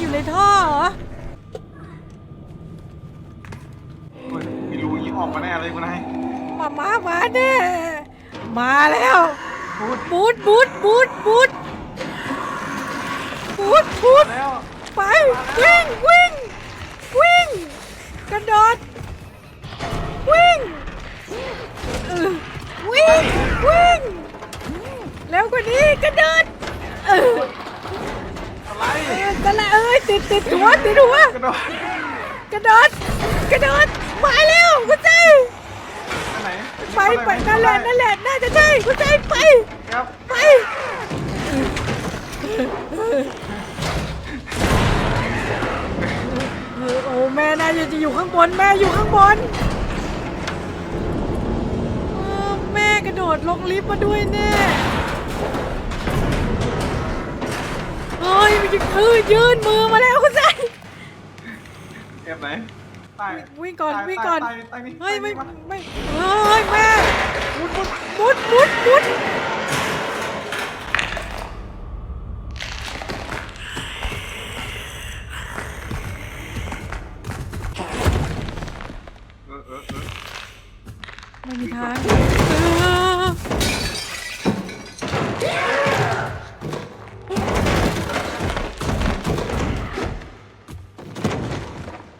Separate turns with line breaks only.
อยู่ในท่อเหรอ
เฮ้ยมีรูอย่างนี้ออกมาแน่เลยคุณนาย
มามามาแน่มาแล้ว
พูด
บูดบูดบูดบูดบูดบูด
แล้ว
ไปวิ่งวิ่งวิ่งกระโดดวิ่งเออวิ่งวิ่งแล้วกว่านี้กระโดดเออ
อะไร
เออนั่นแหละเอ้ยติดติดหัวติดหัว
กระโดด
กระโดดกระโดดไปเร็วคุณใจ
อันไหน
ไปไปนั่นแหละนั่นแหละน่าจะใช่คุณใจไป
ครับ
ไปเออโอ้แม่น่าจะอยู่ข้างบนแม่อยู่ข้างบนเออแม่กระโดดลงลิฟต์มาด้วยแน่เฮ้ยมันจะ คือยื่นมือมาแล้วคุณใจ
เก็บไหนใต้
วิ่งก่อนวิ่งก่อ
น
เฮ้ยไม่
ใต้นี่
ไม่เฮ้ยแม่มุดมุดมุดมุด
เออเออเออ
ไม่มีทาง